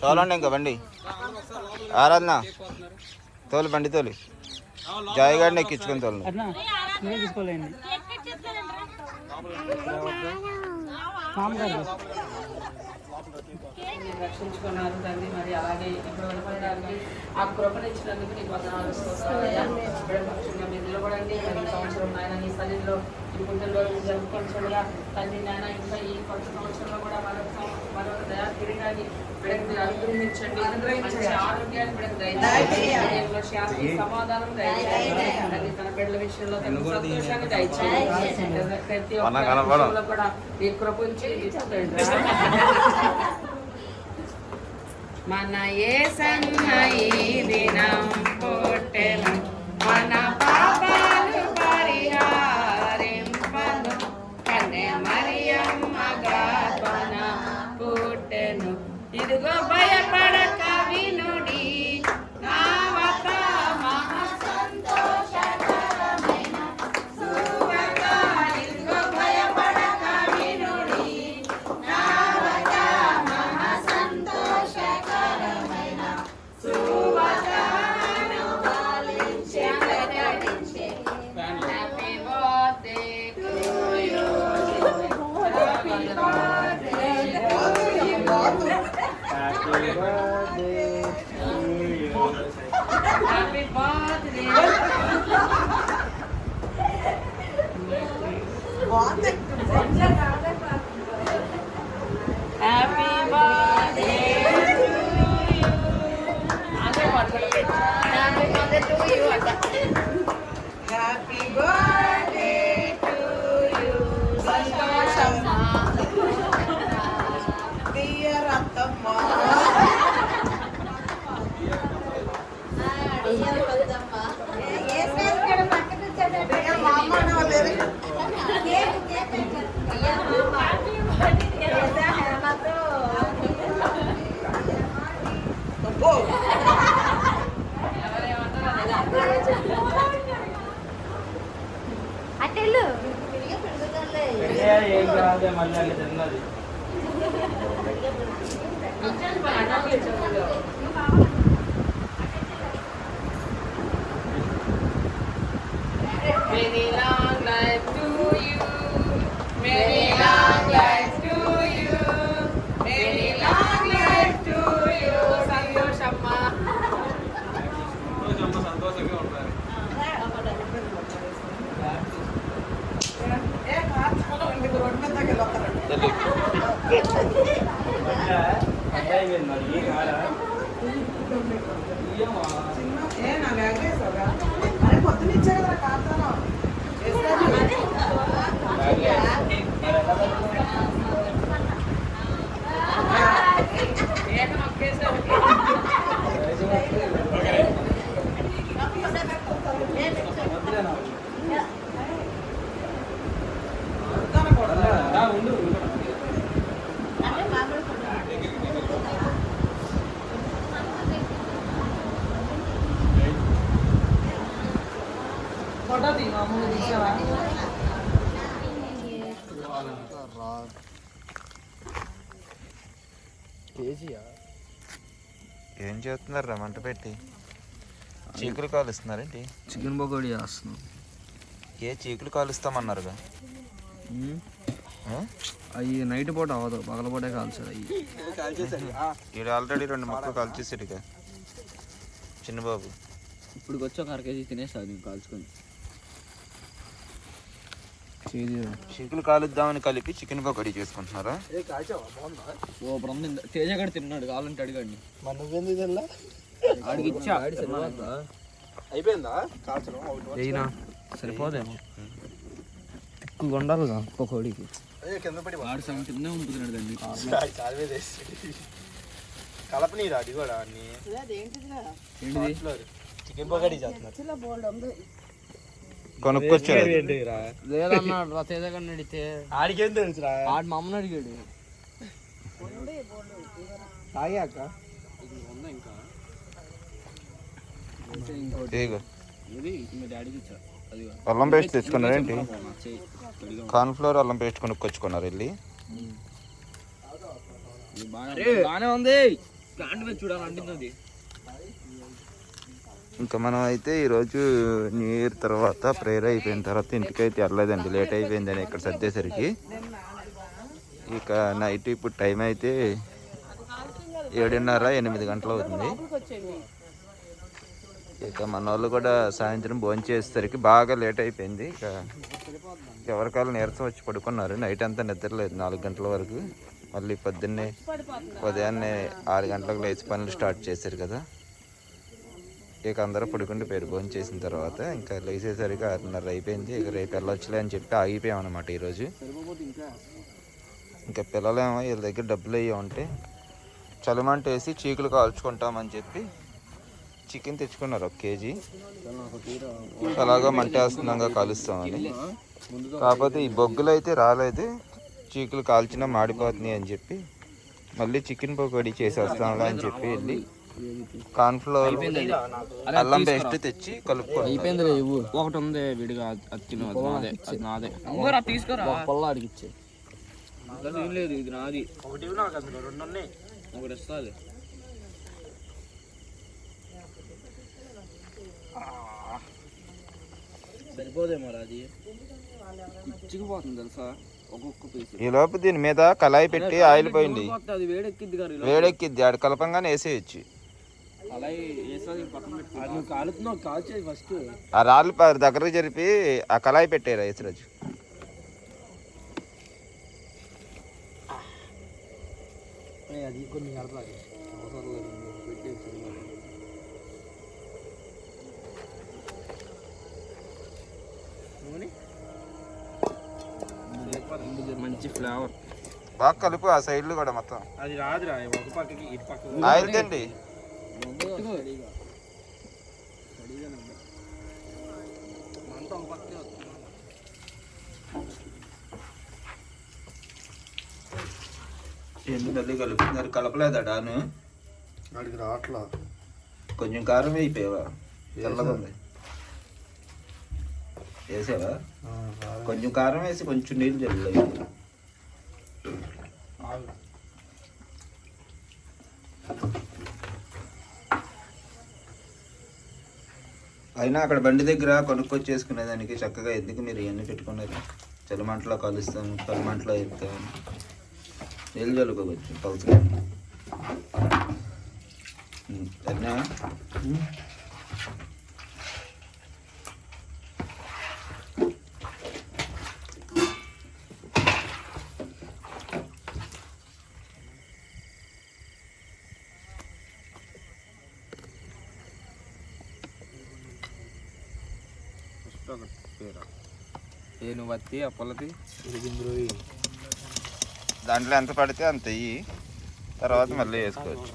చూడండి ఇంకా బండి. ఆరాధన. తోలు బండి తోలు. జాయ్ గారిని ఎక్కించుకుని తోలు. తీసుకోలేండి మామగారు. రక్షించుకున్నారు తండ్రి. మరి అలాగే ఇప్పుడు వెళ్ళడానికి ఆ కృపను ఇచ్చినందుకు నీకు వందనాలు. పక్షంగా మీరు నిలబడండి. మరి ఈ సంవత్సరం నాయన నీ సన్నిధిలో ఈ పుట్టినరోజు జరుపుకొంచుగా తండ్రి నాయన ఇంకా ఈ కొత్త సంవత్సరంలో కూడా మరొక మరొక దయా బిడ్డకు మీరు అనుగ్రహించండి మంచి ఆరోగ్యాన్ని దయచేయండి. శాంతి సమాధానం దయచేయండి. తన బిడ్డల విషయంలో తన సంతోషాన్ని దయచేయండి. ప్రతి ఒక్క కూడా. ఈ కృప ఉంచి మన మన సన్న ఈ దినం పుట్టెను మన పాపాలు పరిహారింపను. కన్నె మరియమ్మ గాపన పుట్టెను ఇదిగో ఏం కాదు మళ్ళీ అక్కడ తిన్నది చేస్తున్నారు రా మంట పెట్టి. చీకులు కాలుస్తున్నారేంటి? చికెన్ పకోడీ చేస్తున్నాం. ఏ చీకులు కాలుస్తామన్నారుగా? అవి నైట్ పూట అవ్వదు పగల పూటే కాల్చారు అవి ఈడు ఆల్రెడీ రెండు మొక్కలు కాల్చేసాడుగా. చిన్నబాబు. ఇప్పుడు వచ్చి ఒక అర కేజీ తినేసాను నేను కాల్చుకొని. చీకులు కాలుద్దామని కలిపి చికెన్ పకోడీ చేసుకుంటున్నారా? ఓ బ్రహ్మ తేజ గడు తిన్నాడు కావాలంటే అడిగండి. ఇచ్చా అయిపోయిందా? కాల్చడం సరిపోదేమో. తిక్కుగా ఉండాలిగా పకోడీకి. అదే కింద పడి వాడు సగం ఉంటున్నాడు దాన్ని. కలపనీరా అది కూడా చికెన్ పకోడీ చేస్తున్నారు. కొనుక్కొచ్చాడు. లేదన్నాడు రా తేజ గడిని అడిగితే ఆడికేం తెలుసురా? ఆడు మా అమ్మని అడిగాడు. తాగాక అల్లం పేస్ట్ తెచ్చుకున్నారేంటి చెయ్యి. కార్న్ ఫ్లోర్ అల్లం పేస్ట్ కొనుక్కొచ్చుకున్నారు వెళ్ళి? బాగానే ఉంది. చూడాలి అంటున్నది ఇంకా మనం అయితే ఈరోజు న్యూ ఇయర్ తర్వాత ప్రేయర్ అయిపోయిన తర్వాత ఇంటికి అయితే వెళ్ళలేదండి. లేట్ అయిపోయిందని ఇక్కడ సర్దేసరికి. ఇక నైట్ ఇప్పుడు టైం అయితే ఏడున్నర ఎనిమిది గంటలు అవుతుంది. ఇక మన వాళ్ళు కూడా సాయంత్రం భోంచేసేసరికి బాగా లేట్ అయిపోయింది. ఇక ఎవరికాలు నీరసం వచ్చి పడుకున్నారు. నైట్ అంతా నిద్రలేదు నాలుగు గంటల వరకు. మళ్ళీ పొద్దున్నే ఉదయాన్నే ఆరు గంటలకు లేచి పనులు స్టార్ట్ చేశారు కదా. ఇక అందరూ పడుకుంటూ పేరు భోజనం చేసిన తర్వాత ఇంకా లేచేసరికి ఆరున్నర అయిపోయింది. ఇక రేపు వెళ్ళొచ్చులే అని చెప్పి ఆగిపోయాం అనమాట ఈరోజు. ఇంకా పిల్లలేమో వీళ్ళ దగ్గర డబ్బులు అయ్యి ఉంటే చలిమంట వేసి చీకులు కాల్చుకుంటామని చెప్పి చికెన్ తెచ్చుకున్నారు ఒక కేజీ. అలాగా మంట వేస్తున్నాగా కాలుస్తామని. కాకపోతే ఈ బొగ్గులు అయితే రాలేదు. చీకులు కాల్చినా మాడిపోతున్నాయి అని చెప్పి మళ్ళీ చికెన్ పకోడీ చేసేస్తాంలే అని చెప్పి వెళ్ళి కార్న్ఫ్లోర్ అల్లం పేస్ట్ తెచ్చి కలుపుకోవాలి అయిపోయింది ఇవ్వు. ఒకటి ఉంది విడిగా అది నాదే అది నాదే. తీసుకురా. పొల్ల అడిగిచ్చే. ఏం లేదు ఇది నాది. ఒకటి నాకు అందులో రెండు ఉన్నాయి ఒకటి ఇస్తుంది సరిపోదేమో రా అది. ఇచ్చిపోతుంది తెలుసా? ఒక్కొక్క పీస్ ఈ లోపు దీని మీద కళాయి పెట్టి ఆయిల్ పోయింది. వేడెక్కిద్ది ఆడ కలపంగానే వేసేయచ్చు. ఆ రాళ్ళు దగ్గరకు జరిపి ఆ కళాయి పెట్టారు యేసరాజు. అది కొన్ని మంచి ఫ్లేవర్. బాగా కలుపు ఆ సైడ్లు కూడా మొత్తం. అది రాదురా ఒక పక్కకి ఇటు పక్క ఆయిల్ తిండి ఎందుకు మళ్ళీ కలుపుతున్నారు కలపలేదా డాను వాడికి రావట్లా. కొంచెం కారం అయిపోయావా తెల్లగా ఉంది. వేసావా? కొంచెం కారం వేసి కొంచెం నీళ్ళు చల్లలేదు అయినా అక్కడ బండి దగ్గర కొనుక్కొచ్చేసుకునేదానికి చక్కగా ఎందుకు మీరు ఇవన్నీ పెట్టుకున్నారు? చలిమంటలో కలుస్తాం చలిమంటలో చెప్తాం నీళ్ళు చల్లుకోవచ్చు పలుచగా. సరేనా? ఏ నువ్వు వత్తి ఆ పొలది. దాంట్లో ఎంత పడితే అంత ఇయ్యి. తర్వాత మళ్ళీ వేసుకోవచ్చు.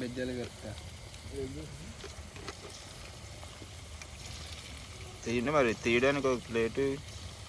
బెజ్జలు కలుపుతా. తీయండి మరి తీయడానికి ఒక ప్లేటు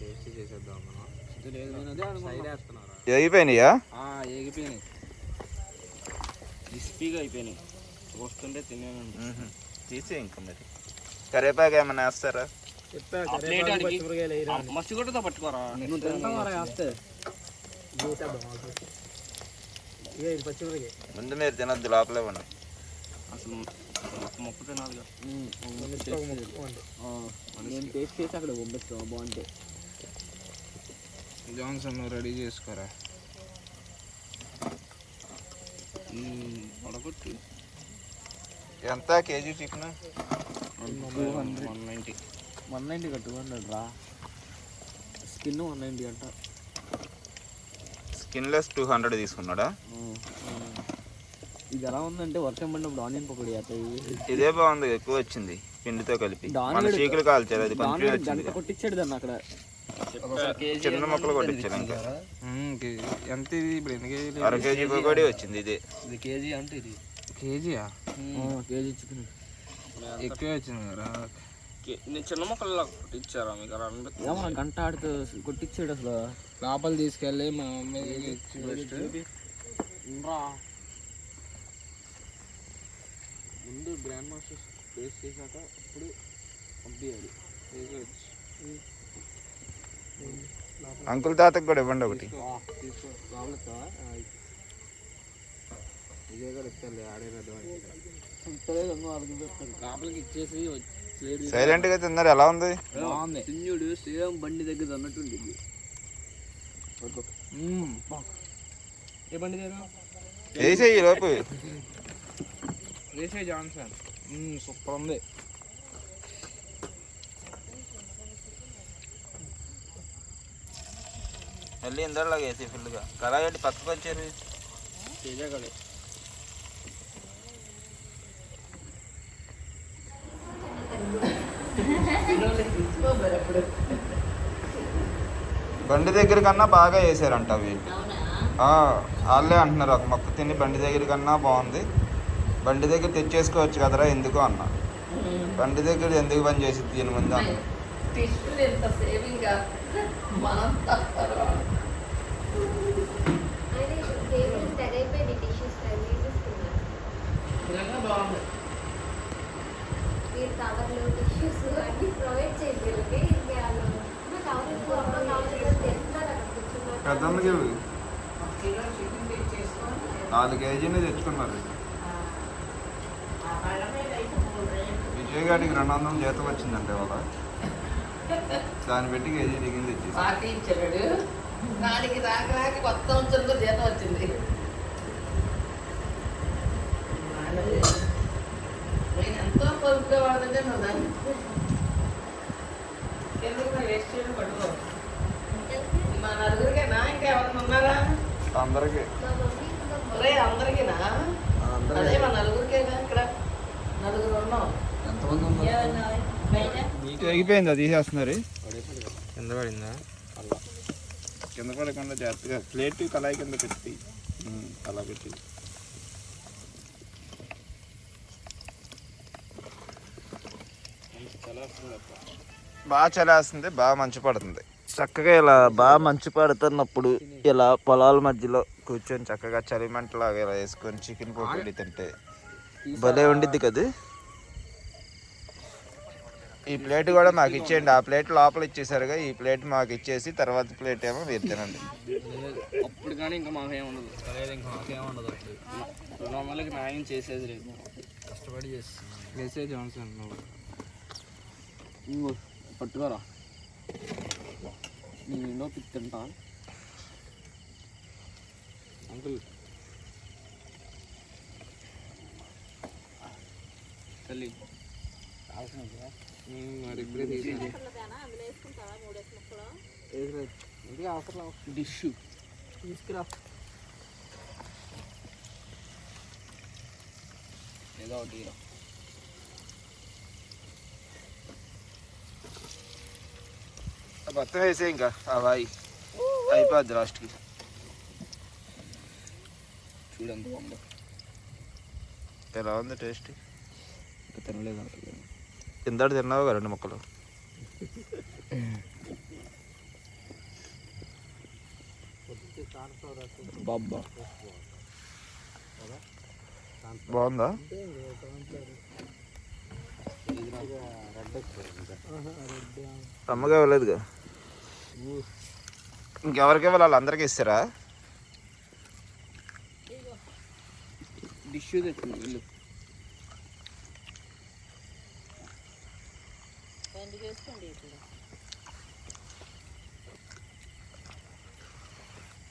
లేదు నేను అదే అనుకున్నా. అయిపోయినాయా ఆ, ఏగిపోయినాయి. క్రిస్పీగా అయిపోయినాయి. చూస్తుంటే తినేనండి తీసే ఇంకా మరి. కరివేపాకు ఏమైనా వేస్తారా? మస్తు కొట్టతో పట్టుకోరా. నువ్వు తింటావారా వేస్తే ముందు మీరు తినద్దు లోపలే ఉన్నాయి అసలు మొక్క తినాలి నేను టేస్ట్ చేసి అక్కడ పంపిస్తాను బాగుంటాయి జాన్సన్ రెడీ చేసుకోరా? పడగొట్టి. ఎంత KG chicken one ninety one ninety two hundred రా స్కిన్ వన్ నైంటీ అంట. స్కిన్లెస్ టూ హండ్రెడ్ తీసుకున్నాడా? ఇది ఎలా ఉందంటే వర్షం పడినప్పుడు ఆనియన్ పకోడీ అవుతాయి ఇదే బాగుంది ఎక్కువ వచ్చింది. పిండితో కలిపి. చీకులు కాల్చారు అది కొట్టించాడు దాన్ని అక్కడ. చిన్న మొక్కలు కొట్టించాను ఇంకా. ఎంత ఇది ఇప్పుడు ఎన్ని కేజీలు అర కేజీ పకోడీ వచ్చింది ఇదే. ఇది కేజీ అంటే ఇది. కేజీయా? KG chicken. ఎక్కువ వచ్చింది కదా. నేను చిన్న మొక్కలు ఇచ్చారా మీకు? అలా అనిపిస్తుంది. ఏమో గంట ఆడుతూ కొట్టించాడు అసలు. లోపల తీసుకెళ్ళి మా మమ్మీ. ముందు గ్రాండ్ మాస్టర్స్ టేస్ట్ చేశాక ఇప్పుడు పంపించాలి అంకుల్ తాతకు కూడా ఇవ్వండి ఒకటి. సైలెంట్గా తిన్నారు ఎలా ఉంది? బాగుంది. తిన్యుడు సేమ్ బండి దగ్గర అన్నట్టుంది ఏ బండి దగ్గర? వేసేయి లోపు. వేసే జాన్సన్ సూపర్ ఉంది. మళ్ళీ ఇందరిలాగా వేసి ఫుల్గా కళాగడ్డి పక్కకు వచ్చారు బండి దగ్గర కన్నా బాగా వేసారంట వీళ్ళు ఆ, వాళ్ళే అంటున్నారు ఒక మొక్క తిని బండి దగ్గర కన్నా బాగుంది. బండి దగ్గర తెచ్చేసుకోవచ్చు కదరా ఎందుకు అన్న. బండి దగ్గర ఎందుకు పని చేసి దీని ముందు అన్న. బాగుంది. మీరు కవర్లు టిష్యూస్ అన్ని ప్రొవైడ్ చేయండి వీళ్ళకి ఇంకా వాళ్ళు "అమ్మ, కవర్ ఇవ్వు, అమ్మ, కవర్ ఇవ్వు" అని తెస్తున్నారు అక్కడ కూర్చున్నారు. పెద్దమ్మకి ఇవి. ఒక కిలో చికెన్ తెచ్చేసుకొని నాలుగు కేజీలు తెచ్చుకున్నారు. విజయ్ గారికి రెండు వందల జీతం వచ్చిందంటే ఇవాళ. దాన్ని పెట్టి కేజీ దిగింది పార్టీ ఇచ్చాడు. దానికి రాక రాక కొత్త సంవత్సరంలో జీతం వచ్చింది నేను ఎంతో పొదుపుగా వాడుతుంటే నువ్వు దాన్ని ఎందుకు మరి వేస్ట్ చేయడం పట్టుకో మా నలుగురికేనా ఇంకా ఎవరైనా ఉన్నారా అందరికి ఒరే అందరికీనా అదే మా నలుగురికేనా ఇక్కడ నలుగురు ఉన్నాం తెగిపోయింది అది తీసేస్తున్నారు. కింద పడిందా? కింద పడకుండా జాగ్రత్తగా ప్లేట్ కళాయి కింద పెట్టి. అలా పెట్టి. బాగా చలేస్తుంది బాగా మంచు పడుతుంది. చక్కగా ఇలా బాగా మంచు పడుతున్నప్పుడు ఇలా పొలాల మధ్యలో కూర్చొని చక్కగా చలిమంటలాగా ఇలా వేసుకొని చికెన్ పకోడీ తింటే భలే ఉండిద్ది కదా. ఈ ప్లేట్ కూడా మాకు ఇచ్చేయండి. ఆ ప్లేట్ లోపల ఇచ్చేసారుగా ఈ ప్లేట్ మాకు ఇచ్చేసి తర్వాత ప్లేట్ ఏమో మీరు తినండి. అప్పుడు కానీ ఇంకా మాకేం ఉండదు. లేదు ఇంకా మాకేం ఉండదు. అప్పుడు నార్మల్గా న్యాయం చేసేది లేదు కష్టపడి ఇంకో పట్టుకోరా నేను ఎన్నో పిక్ తింటా అంకుల్ తల్లి మరి ఇప్పుడే తీసి డిష్ తీసుకురా ఏదో ఒకటి మొత్తం వేసే ఇంకా ఆ వాయి అయిపోద్ది లాస్ట్కి చూడు ఎంత బాగుందో ఎలా ఉంది టేస్ట్ తినలేదు కిందటి తిన్నావు రెండు ముక్కలు బాబ్బా బాగుందా అమ్మగా ఇవ్వలేదుగా ఇంకెవరికి ఇవ్వాలి? వాళ్ళందరికీ ఇస్తారా? డిష్ తెచ్చింది వీళ్ళు.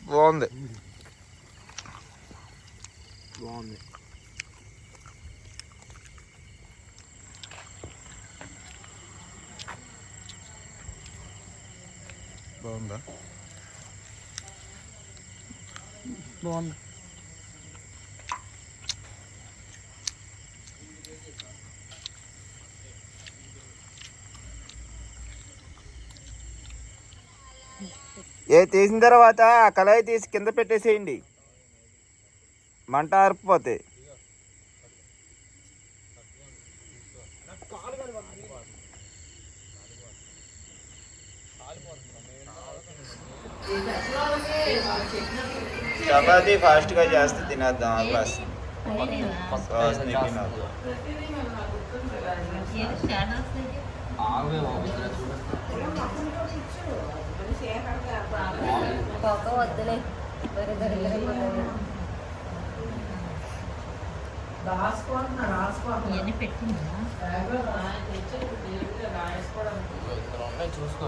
బాగుంది. బాగుంది. బాగుందా? బాగుంది. ఏ తీసిన తర్వాత కళాయి తీసి కింద పెట్టేసేయండి. మంట ఆరిపోతే. చపాతీ ఫాస్ట్గా చేస్తే తినేద్దాం కోక వద్దులే ఇవన్నీ పెట్టిందా? చూసుకో.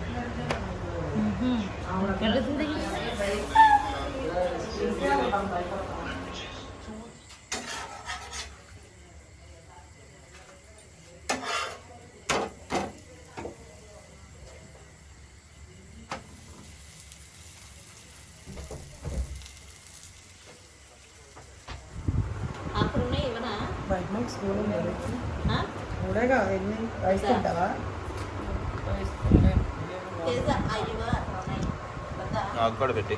కాదురా ఇది ఎప్పుడు దగ్గర పెట్టాడా వెళుతుంది అక్కడ ఉన్నాయి ఇవనా కూడగా ఎన్ని రైస్ తింటావా? నాకు కూడా పెట్టి.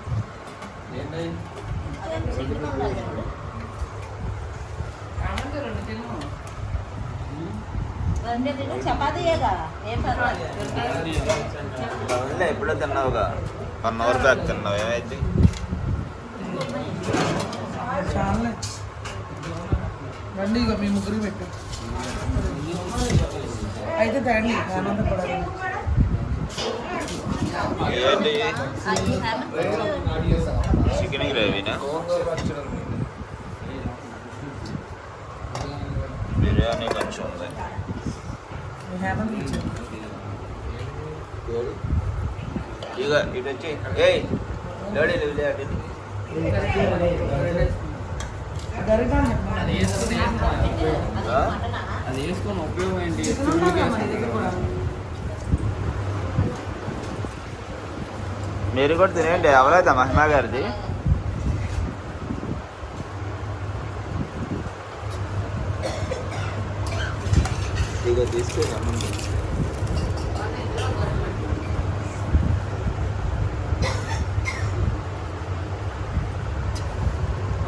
చపాతీయేగా ఏం పర్వాలేదు. అవునులే ఎప్పుడో తిన్నావుగా? వన్ అవర్ బ్యాక్ తిన్నావు ఏమైంది? చాలా. రండి ఇక మీ ముగ్గురు పెట్టు. అయితే తేండి ఆనందం కూడా ఏంటి చికెన్ గ్రేవీనా బిర్యానీ కొంచెం ఉంది ఇక ఇటు వచ్చి ఏయ్ లేడీ లేడీ అటు అది వేసుకుని ఉపయోగం ఏంటి? మీరు కూడా తినేయండి ఎవరైతే మహిమా గారిది. ఇక తీసుకో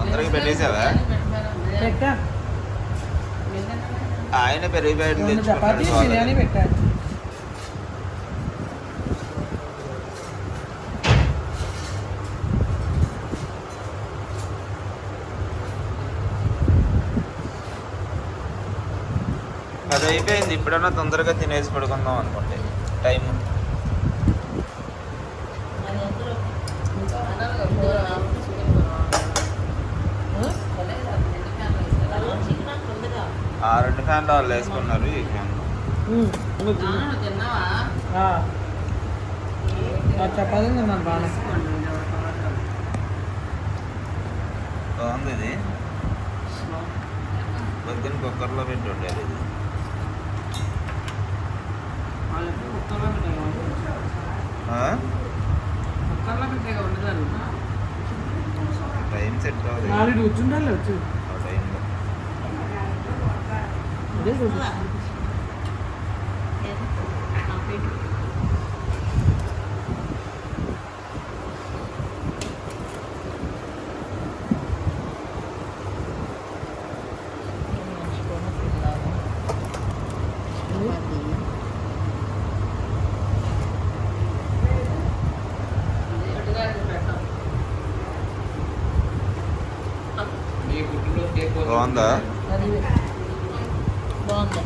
అందరికి పెట్టేసావా? పెట్టా. ఆయన పెరిగి బయట రెండు చపాతీ బిర్యానీ తెచ్చుకుంటాడు పెట్టాను అది అయిపోయింది. ఇప్పుడన్నా తొందరగా తినేసి పడుకుందాం అనుకోండి టైం ఆ రెండు ఫ్యాన్లు వాళ్ళు వేసుకున్నారు ఈ ఫ్యాన్. బాగా. బాగుంది ఇది. పొద్దున్న కుక్కర్లో పెట్టి ఉండాలి ఇది? టైం సెట్ అవ్వదు నాలుగు కూర్చుంటారు వచ్చి ఆ టైంలో అదే బాగుందా? బాగుందా.